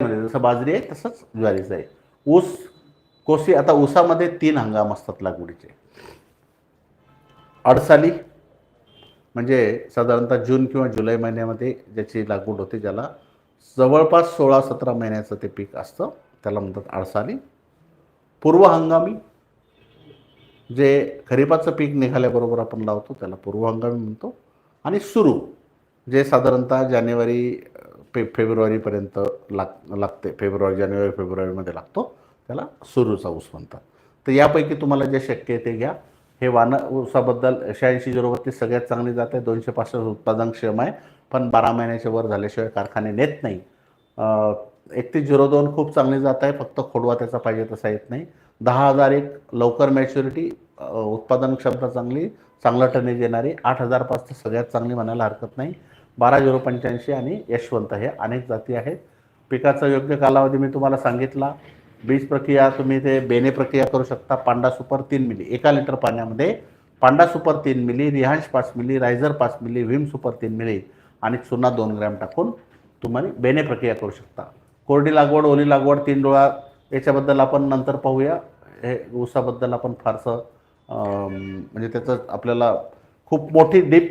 मध्ये जसं बाजरी आहे तसंच ज्वारीचं आहे. ऊस कोसी आता ऊसामध्ये तीन हंगाम असतात लागवडीचे. अडसाली म्हणजे साधारणतः जून किंवा जुलै महिन्यामध्ये ज्याची लागवड होते ज्याला जवळपास सोळा सतरा महिन्याचं ते पीक असतं त्याला म्हणतात अडसाली. पूर्व हंगामी जे खरीपाचं पीक निघाल्याबरोबर आपण लावतो त्याला पूर्व हंगामी म्हणतो. आणि सुरू जे साधारणतः जानेवारी फे फेब्रुवारीपर्यंत लाग लागते. फेब्रुवारी जानेवारी फेब्रुवारीमध्ये लागतो. त्याला सुरूचा ऊस म्हणतात. तर यापैकी तुम्हाला जे शक्य आहे ते घ्या. हे वान ऊसाबद्दल शहाऐंशी झिरो बत्तीस सगळ्यात चांगली जात आहे. दोनशे पासष्ट उत्पादनक्षम आहे. पण बारा महिन्याच्या वर झाल्याशिवाय कारखाने नेत नाही. एकतीस झिरो दोन खूप चांगली जात आहे. फक्त खोडवा त्याचा पाहिजे तसा येत नाही. दहा हजार एक लवकर मॅच्युरिटी उत्पादन क्षमता चांगली चांगलं टनेज येणारी आठ हजार पाच तर सगळ्यात चांगली म्हणायला हरकत नाही. बारा झिरो पंच्याऐंशी आणि यशवंत हे अनेक जाती आहेत. पिकाचा योग्य कालावधी मी तुम्हाला सांगितला. बीज प्रक्रिया तुम्ही ते बेने प्रक्रिया करू शकता. पांडा सुपर तीन मिली एका लिटर पाण्यामध्ये पांडा सुपर तीन मिली रिहांश पाच मिली रायझर पाच मिली व्हीम सुपर तीन मिली आणि चुना दोन ग्रॅम टाकून तुम्हाला बेने प्रक्रिया करू शकता. कोरडी लागवड ओली लागवड तीन डोळा याच्याबद्दल आपण नंतर पाहूया. हे ऊसाबद्दल आपण फारसं म्हणजे त्याचं आपल्याला खूप मोठी डीप